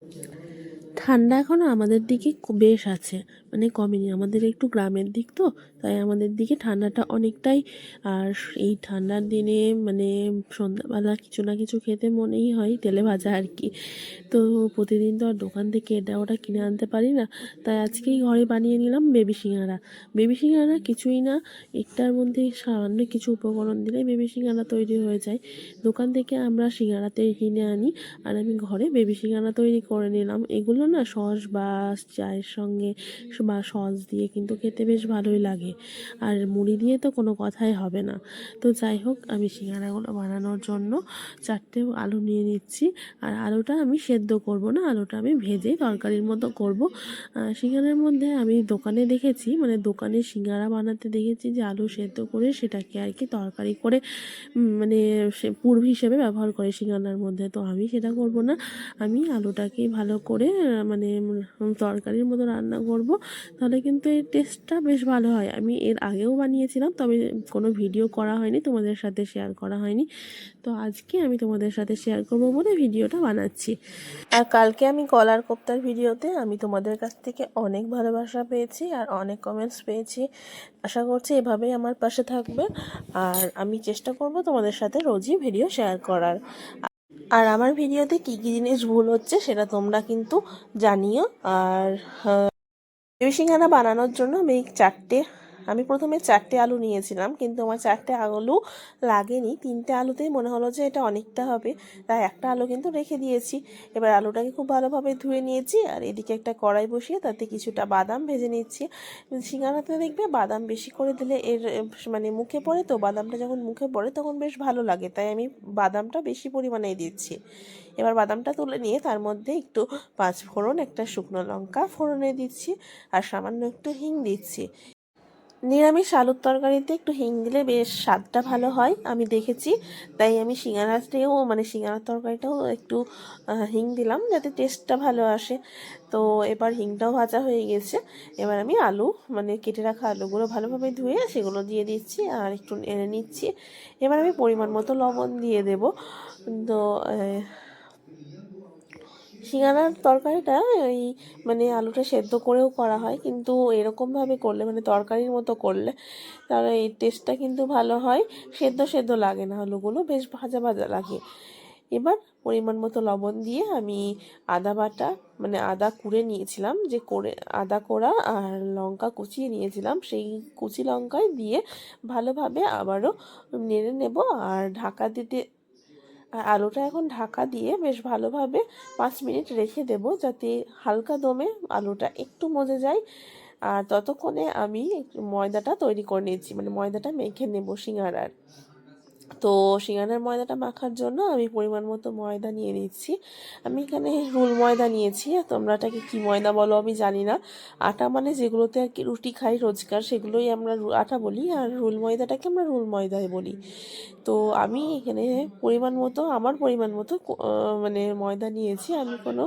Thank you. ঠান্ডা এখনও আমাদের দিকে বেশ আছে। মানে কমেনি। আমাদের একটু গ্রামের দিক তো, তাই আমাদের দিকে ঠান্ডাটা অনেকটাই, আর এই ঠান্ডার দিনে মানে সন্ধ্যাবেলা কিছু না কিছু খেতে মনেই হয়, তেলে ভাজা আর কি। তো প্রতিদিন তো আর দোকান থেকে এটা ওটা কিনে আনতে পারি না। তাই আজকেই ঘরে বানিয়ে নিলাম বেবি সিঙ্গারা। বেবি সিঙ্গারা কিছুই না, একটার মধ্যে সামান্য কিছু উপকরণ দিলে বেবি সিঙ্গারা তৈরি হয়ে যায়। দোকান থেকে আমরা সিঙ্গারাতে কিনে আনি, আর আমি ঘরে বেবি সিঙ্গারা তৈরি করে নিলাম। এগুলো না সস বা চায়ের সঙ্গে বা সস দিয়ে কিন্তু খেতে বেশ ভালোই লাগে। আর মুড়ি দিয়ে তো কোনো কথাই হবে না। তো যাই হোক আমি সিঙ্গারাগুলো বানানোর জন্য চারটে আলু নিয়ে নিচ্ছি। আর আলুটা আমি সেদ্ধ করব না আলুটা আমি ভেজে তরকারির মতো করব। সিঙ্গারার মধ্যে আমি দোকানে দেখেছি মানে দোকানে সিঙ্গারা বানাতে দেখেছি যে আলু সেদ্ধ করে সেটাকে আর কি তরকারি করে মানে সে পূর্ব হিসেবে ব্যবহার করে সিঙ্গারার মধ্যে। তো আমি সেটা করব না। আমি আলুটাকেই ভালো করে মানে তরকারির মতো রান্না করব, তাহলে কিন্তু এর টেস্টটা বেশ ভালো হয়। আমি এর আগেও বানিয়েছিলাম, তবে কোনো ভিডিও করা হয়নি, তোমাদের সাথে শেয়ার করা হয়নি। তো আজকে আমি তোমাদের সাথে শেয়ার করব বলে ভিডিওটা বানাচ্ছি। আর কালকে আমি কলার কোপ্তার ভিডিওতে আমি তোমাদের কাছ থেকে অনেক ভালোবাসা পেয়েছি আর অনেক কমেন্টস পেয়েছি। আশা করছি এভাবেই আমার পাশে থাকবে। আর আমি চেষ্টা করব তোমাদের সাথে রোজই ভিডিও শেয়ার করার। আর আমার ভিডিওতে কী কী জিনিস ভুল হচ্ছে সেটা তোমরা কিন্তু জানিও। আর বেবি সিঙ্গারা বানানোর জন্য আমি চারটে আমি প্রথমে চারটে আলু নিয়েছিলাম, কিন্তু আমার চারটে আলু লাগেনি। তিনটে আলুতেই মনে হলো যে এটা অনেকটা হবে। তাই একটা আলু কিন্তু রেখে দিয়েছি। এবার আলুটাকে খুব ভালোভাবে ধুয়ে নিয়েছি, আর এদিকে একটা কড়াই বসিয়ে তাতে কিছুটা বাদাম ভেজে নিচ্ছি সিঙ্গারাতে দেখবে বাদাম বেশি করে দিলে এর মানে মুখে পড়ে তো, বাদামটা যখন মুখে পড়ে তখন বেশ ভালো লাগে, তাই আমি বাদামটা বেশি পরিমাণে দিচ্ছি। এবার বাদামটা তুলে নিয়ে তার মধ্যে একটু পাঁচ ফোড়ন একটা শুকনো লঙ্কা ফোড়নে দিচ্ছি, আর সামান্য একটু হিং দিচ্ছি। নিরামিষ আলুর তরকারিতে একটু হিং দিলে বেশ স্বাদটা ভালো হয়, আমি দেখেছি। তাই আমি সিঙ্গারাতেও মানে সিঙ্গারার তরকারিটাও একটু হিং দিলাম যাতে টেস্টটা ভালো আসে। তো এবার হিংটাও ভাজা হয়ে গেছে। এবার আমি আলু মানে কেটে রাখা আলুগুলো ভালোভাবে ধুয়ে সেগুলো দিয়ে দিচ্ছি আর একটু এনে নিচ্ছি। এবার আমি পরিমাণ মতো লবণ দিয়ে দেব। তো সিঙ্গারার তরকারিটা এই মানে আলুটা সেদ্ধ করেও করা হয়, কিন্তু এরকমভাবে করলে মানে তরকারির মতো করলে তার এই টেস্টটা কিন্তু ভালো হয়। সেদ্ধ সেদ্ধ লাগে না আলুগুলো, বেশ ভাজা ভাজা লাগে। এবার পরিমাণ মতো লবণ দিয়ে আমি আদা বাটা মানে আদা কুড়ে নিয়েছিলাম, যে করে আদা কোড়া আর লঙ্কা কুচিয়ে নিয়েছিলাম, সেই কুচি লঙ্কায় দিয়ে ভালোভাবে আবারও নেড়ে নেব আর ঢাকা দিতে আর আলুটা এখন ঢাকা দিয়ে বেশ ভালোভাবে পাঁচ মিনিট রেখে দেব যাতে হালকা দমে আলুটা একটু মজে যায়। আর ততক্ষণে আমি ময়দাটা তৈরি করে নিয়েছি মানে ময়দাটা মেখে নেব সিঙ্গারার। তো সিঙ্গারার ময়দাটা মাখার জন্য আমি পরিমাণ মতো ময়দা নিয়ে নিচ্ছি। আমি এখানে রুল ময়দা নিয়েছি। তোমরা এটাকে কী ময়দা বলো আমি জানি না। আটা মানে যেগুলোতে আর কি রুটি খাই রোজকার, সেগুলোই আমরা আটা বলি। আর রুল ময়দাটাকে আমরা রুল ময়দাই বলি। তো আমি এখানে পরিমাণ মতো, আমার পরিমাণ মতো মানে ময়দা নিয়েছি। আমি কোনো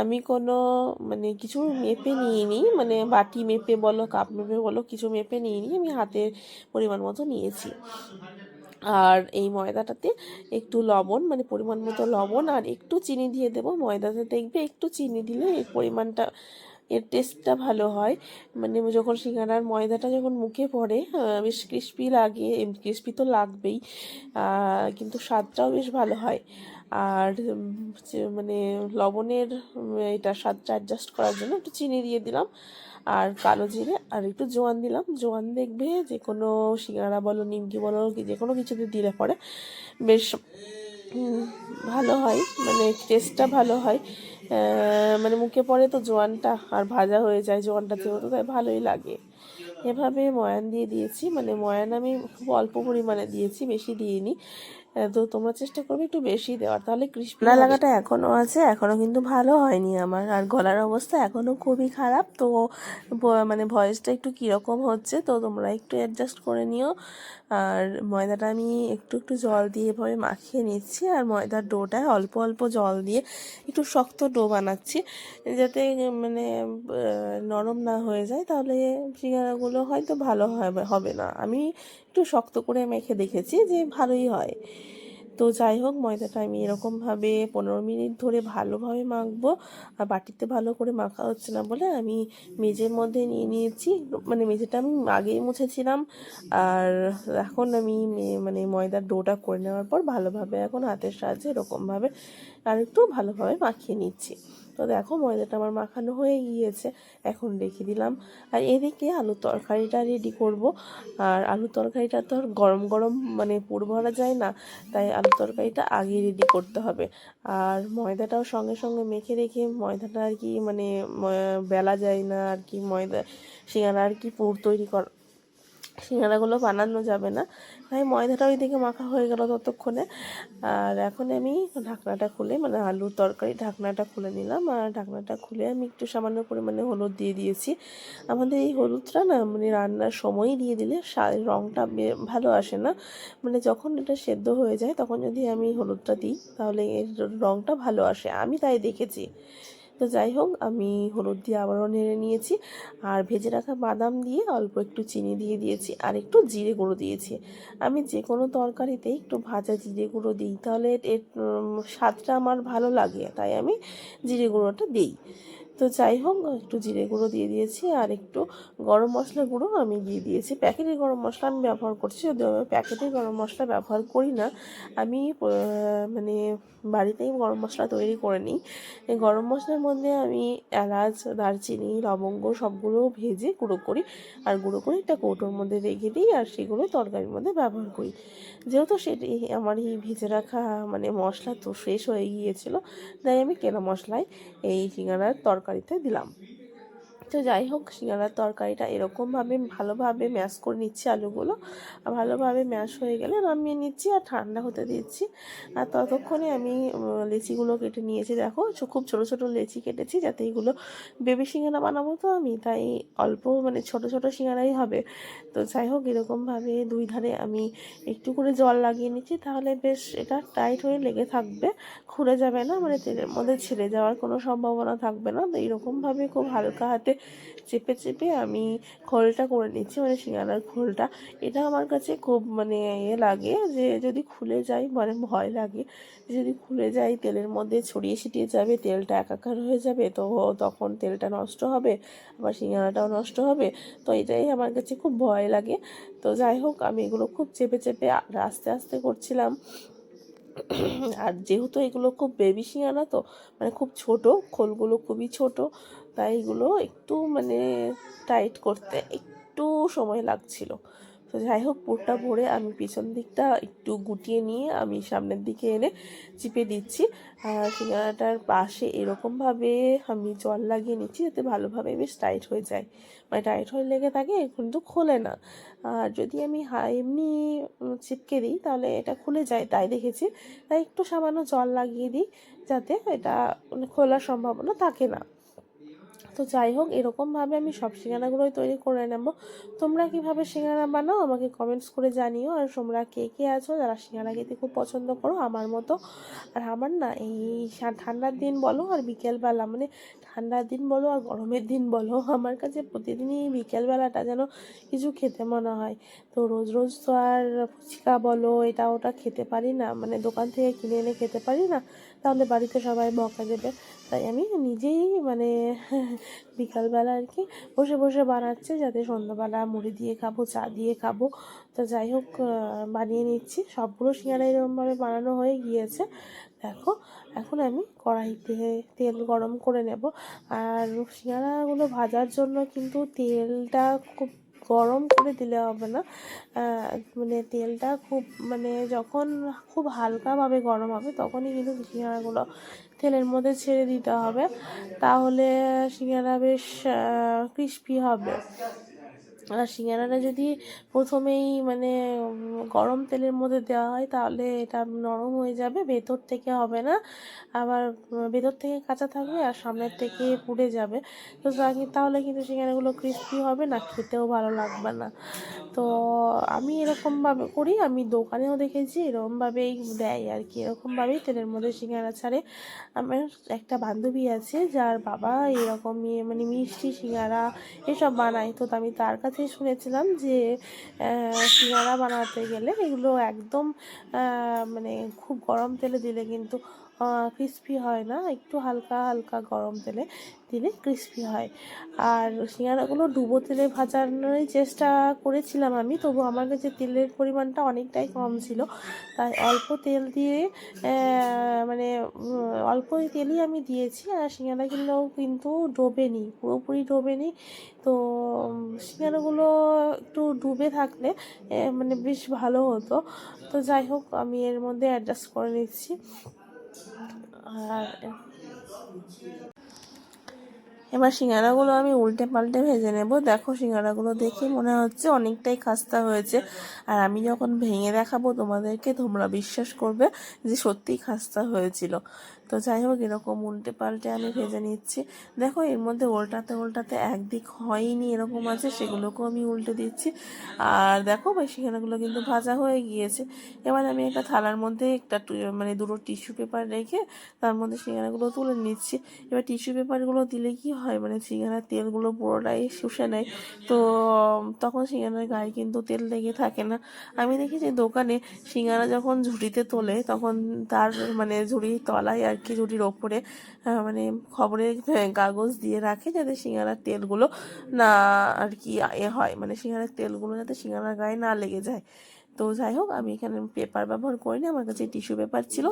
আমি কোনো মানে কিছু মেপে নিইনি। মানে বাটি মেপে বলো, কাপ মেপে বলো, কিছু মেপে নিইনি। আমি হাতের পরিমাণ মতো নিয়েছি। আর এই ময়দাটাতে একটু লবণ মানে পরিমাণ মতো লবণ আর একটু চিনি দিয়ে দেবো। ময়দাতে দেখবে একটু চিনি দিলে এই পরিমাণটা এর টেস্টটা ভালো হয়। মানে যখন সিঙ্গারার ময়দাটা যখন মুখে পড়ে বেশ ক্রিস্পি লাগে ক্রিস্পি তো লাগবেই কিন্তু স্বাদটাও বেশ ভালো হয়। আর মানে লবণের এটা স্বাদটা অ্যাডজাস্ট করার জন্য একটু চিনি দিয়ে দিলাম। আর কালো জিরে, আর একটু জোয়ান দিলাম। জোয়ান দেখবে যে কোনো সিঙ্গারা বলো, নিমকি বলো যে কোনো কিছুতে দিলে পরে বেশ ভালো হয়। মানে টেস্টটা ভালো হয়। মানে মুখে পড়ে তো জোয়ানটা আর ভাজা হয়ে যায় জোয়ানটা যেহেতু তাই ভালোই লাগে। এভাবে ময়ান দিয়ে দিয়েছি মানে ময়ান আমি খুব অল্প পরিমাণে দিয়েছি বেশি দিইনি। তো তোমরা চেষ্টা করবে একটু বেশি দেওয়ার তাহলে ক্রিস্পি লাগাটা এখনও আছে এখনও কিন্তু ভালো হয়নি আমার আর গলার অবস্থা এখনও খুবই খারাপ। তো মানে ভয়েসটা একটু কীরকম হচ্ছে তো তোমরা একটু অ্যাডজাস্ট করে নিও। আর ময়দাটা আমি একটু একটু জল দিয়ে এভাবে মাখিয়ে নিচ্ছি আর ময়দার ডোটায় অল্প অল্প জল দিয়ে একটু শক্ত ডো বানাচ্ছি যাতে মানে নরম না হয়ে যায়। তাহলে সিঙ্গারাগুলো হয়তো ভালো হবে না। আমি একটু শক্ত করে মেখে দেখেছি যে ভালোই হয়। তো যাই হোক ময়দাটা আমি এরকমভাবে পনেরো মিনিট ধরে ভালোভাবে মাখবো। আর বাটিতে ভালো করে মাখা হচ্ছে না বলে আমি মেঝের মধ্যে নিয়ে নিয়েছি। মানে মেঝেটা আমি আগেই মুছেছিলাম। আর এখন আমি মানে ময়দার ডোটা করে নেওয়ার পর ভালোভাবে এখন হাতের সাহায্যে এরকমভাবে আর একটু ভালোভাবে মাখিয়ে নিচ্ছি। তো দেখো ময়দাটা আমার মাখানো হয়ে গিয়েছে, এখন রেখে দিলাম। আর এদিকে আলুর তরকারিটা রেডি করব। আর আলুর তরকারিটা তো আর গরম গরম মানে পুর ভরা যায় না, তাই আলুর তরকারিটা আগে রেডি করতে হবে। আর ময়দাটাও সঙ্গে সঙ্গে মেখে রেখে ময়দাটা আর কি মানে বেলা যায় না আর কি ময়দা, সিঙ্গারা আর কি পুর তৈরি কর সিঙ্গারাগুলো বানানো যাবে না। তাই ময়দাটা ওইদিকে মাখা হয়ে গেল ততক্ষণে। আর এখন আমি ঢাকনাটা খুলে মানে আলুর তরকারি ঢাকনাটা খুলে নিলাম। আর ঢাকনাটা খুলে আমি একটু সামান্য পরিমাণে হলুদ দিয়ে দিয়েছি। আমাদের এই হলুদটা না মানে রান্নার সময়ই দিয়ে দিলে রঙটা ভালো আসে না। মানে যখন এটা সেদ্ধ হয়ে যায়, তখন যদি আমি হলুদটা দিই, তাহলে এর রঙটা ভালো আসে। আমি তাই দেখেছি। তো যাই হোক, আমি হলুদ দিয়ে আবারও নেড়ে নিয়েছি। আর ভেজে রাখা বাদাম দিয়ে অল্প একটু চিনি দিয়ে দিয়েছি আর একটু জিরে গুঁড়ো দিয়েছি। আমি যে কোনো তরকারিতে একটু ভাজা জিরে গুঁড়ো দিই, তাহলে এর স্বাদটা আমার ভালো লাগে, তাই আমি জিরে গুঁড়োটা দিই। তো যাই হোক, একটু জিরে গুঁড়ো দিয়ে দিয়েছি আর একটু গরম মশলা গুঁড়ো আমি দিয়ে দিয়েছি। প্যাকেটের গরম মশলা আমি ব্যবহার করছি, যদিও আমি প্যাকেটের গরম মশলা ব্যবহার করি না। আমি মানে বাড়িতেই গরম মশলা তৈরি করে নিই। গরম মশলার মধ্যে আমি এলাচ, দারচিনি, লবঙ্গ সবগুলো ভেজে গুঁড়ো করি আর গুঁড়ো করে একটা কৌটোর মধ্যে রেখে দিই আর সেগুলো তরকারির মধ্যে ব্যবহার করি। যেহেতু সেটি আমার এই ভেজে রাখা মানে মশলা তো শেষ হয়ে গিয়েছিল, তাই আমি কেনা মশলায় এই সিঙ্গারার তরকারিতে দিলাম। তো যাই হোক সিঙ্গারার তরকারিটা এরকমভাবে ভালোভাবে ম্যাশ করে নিচ্ছি আলুগুলো। ভালোভাবে ম্যাশ হয়ে গেলে নামিয়ে নিচ্ছি আর ঠান্ডা হতে দিচ্ছি। আর ততক্ষণে আমি লেচিগুলো কেটে নিয়েছি। দেখো খুব ছোট ছোট লেচি কেটেছি যাতে এগুলো বেবি সিঙ্গারা বানাবো তো আমি। তাই অল্প মানে ছোট ছোট সিঙ্গারাই হবে। তো যাই হোক, এরকমভাবে দুই ধারে আমি একটু করে জল লাগিয়ে নিচ্ছি। তাহলে বেশ এটা টাইট হয়ে লেগে থাকবে খুলে যাবে না মানে তেলের মধ্যে ছেড়ে যাওয়ার কোনো সম্ভাবনা থাকবে না। তো এরকমভাবে খুব হালকা হাতে চেপে চেপে আমি খোলটা করে নিচ্ছি মানে সিঙ্গারার খোলটা। এটা আমার কাছে খুব মানে ইয়ে লাগে যে যদি খুলে যায় মানে ভয় লাগে যদি খুলে যায়, তেলের মধ্যে ছড়িয়ে ছিটিয়ে যাবে, তেলটা একাকার হয়ে যাবে, তো তখন তেলটা নষ্ট হবে, আবার সিঙ্গারাটাও নষ্ট হবে। তো এটাই আমার কাছে খুব ভয় লাগে। তো যাই হোক, আমি এগুলো খুব চেপে চেপে আস্তে আস্তে করছিলাম। আর যেহেতু এগুলো খুব বেবি সিঙ্গারা, তো মানে খুব ছোট, খোলগুলো খুবই ছোট তাই এগুলো একটু মানে টাইট করতে একটু সময় লাগছিল। তো যাই হোক, পুরটা ভরে আমি পিছন দিকটা একটু গুটিয়ে নিয়ে আমি সামনের দিকে এনে চিপে দিচ্ছি। আর সিঙ্গারাটার পাশে এরকমভাবে আমি জল লাগিয়ে নিচ্ছি যাতে ভালোভাবে বেশ টাইট হয়ে যায়। মানে টাইট হয়ে লেগে থাকে, কিন্তু খোলে না। আর যদি আমি এমনি চিপকে দিই, তাহলে এটা খুলে যায়, তাই দেখেছি। তাই একটু সামান্য জল লাগিয়ে দিই, যাতে এটা মানে খোলার সম্ভাবনা থাকে না। তো যাই হোক, এরকমভাবে আমি সব সিঙ্গারাগুলোই তৈরি করে নেব। তোমরা কীভাবে সিঙ্গারা বানাও আমাকে কমেন্টস করে জানিও। আর তোমরা কে কে আছো যারা সিঙ্গারা খেতে খুব পছন্দ করো আমার মতো। আর আমার না এই ঠান্ডার দিন বলো আর বিকেলবেলা মানে ঠান্ডার দিন বলো আর গরমের দিন বলো, আমার কাছে প্রতিদিনই বিকেলবেলাটা যেন কিছু খেতে মনে হয়। তো রোজ রোজ তো আর ফুচকা বলো, এটা ওটা খেতে পারি না মানে দোকান থেকে কিনে এনে খেতে পারি না, তাহলে বাড়িতে সবাই বকা দেবে। তাই আমি নিজেই মানে বিকালবেলা আর কি বসে বসে বানাচ্ছি, যাতে সন্ধ্যাবেলা মুড়ি দিয়ে খাব, চা দিয়ে খাব। তো যাই হোক বানিয়ে নিচ্ছি, সবগুলো সিঙ্গারা এরকমভাবে বানানো হয়ে গিয়েছে। দেখো, এখন আমি কড়াইতে তেল গরম করে নেব। আর সিঙ্গারাগুলো ভাজার জন্য কিন্তু তেলটা খুব গরম করে দিলে হবে না। মানে তেলটা খুব মানে যখন খুব হালকাভাবে গরম হবে, তখনই কিন্তু সিঙ্গারাগুলো তেলের মধ্যে ছেড়ে দিতে হবে। তাহলে সিঙ্গারা বেশ ক্রিস্পি হবে। আর সিঙ্গারাটা যদি প্রথমেই মানে গরম তেলের মধ্যে দেওয়া হয়, তাহলে এটা নরম হয়ে যাবে, ভেতর থেকে হবে না। আবার ভেতর থেকে কাঁচা থাকবে আর সামনের থেকে পুড়ে যাবে। তো তাহলে কিন্তু সিঙ্গারাগুলো ক্রিস্পি হবে না, খেতেও ভালো লাগবে না। তো আমি এরকমভাবে করি, আমি দোকানেও দেখেছি, এরকমভাবেই দেয় আর কি। এরকমভাবেই তেলের মধ্যে সিঙ্গারা ছাড়ে। আমার একটা বান্ধবী আছে, যার বাবা এরকমই মানে মিষ্টি সিঙ্গারা এসব বানায়। তো আমি তার কাছে কাছে শুনেছিলাম যে সিঙ্গারা বানাতে গেলে এগুলো একদম মানে খুব গরম তেলে দিলে কিন্তু ক্রিস্পি হয় না, একটু হালকা হালকা গরম তেলে দিলে ক্রিস্পি হয়। আর সিঙ্গারাগুলো ডুবো তেলে ভাজানোরই চেষ্টা করেছিলাম আমি, তবু আমার কাছে তেলের পরিমাণটা অনেকটাই কম ছিল। তাই অল্প তেল দিয়ে মানে অল্প তেলই আমি দিয়েছি, আর সিঙ্গারাগুলো কিন্তু ডোবেনি, পুরোপুরি ডোবেনি। তো সিঙ্গারাগুলো একটু ডুবে থাকলে মানে বেশ ভালো হতো। তো যাই হোক, আমি এর মধ্যে অ্যাডজাস্ট করে নিচ্ছি। আর এবার সিঙ্গারাগুলো আমি উল্টে পাল্টে ভেজে নেব। দেখো সিঙ্গারাগুলো দেখে মনে হচ্ছে অনেকটাই খাস্তা হয়েছে। আর আমি যখন ভেঙে দেখাবো, তোমাদেরকে তোমরা বিশ্বাস করবে যে সত্যিই খাস্তা হয়েছিল। তো যাই হোক, এরকম উল্টে পাল্টে আমি ভেজে নিচ্ছি। দেখো, এর মধ্যে উল্টাতে উল্টাতে একদিক হয়নি এরকম আছে, সেগুলোকেও আমি উল্টে দিচ্ছি। আর দেখো ভাই সিঙ্গারাগুলো কিন্তু ভাজা হয়ে গিয়েছে। এবার আমি একটা থালার মধ্যে একটা মানে দুটো টিস্যু পেপার রেখে তার মধ্যে সিঙ্গারাগুলো তুলে নিচ্ছি। এবার টিস্যু পেপারগুলো দিলে কি হয় মানে সিঙ্গারার তেলগুলো পুরোটাই শুষে নেয়। তো, তখন সিঙ্গারার গায়ে কিন্তু তেল লেগে থাকে না। আমি দেখেছি দোকানে সিঙ্গারা যখন ঝুড়িতে তোলে, তখন তার মানে ঝুড়ির তলায় আর কি ঝুড়ির ওপরে মানে খবরের কাগজ দিয়ে রাখে যাতে সিঙ্গারার তেলগুলো না আর কি এ হয়। মানে সিঙ্গারার তেলগুলো যাতে সিঙ্গারার গায়ে না লেগে যায়। তো যাই হোক, আমি এখানে পেপার ব্যবহার করিনি, আমার কাছে টিস্যু পেপার ছিল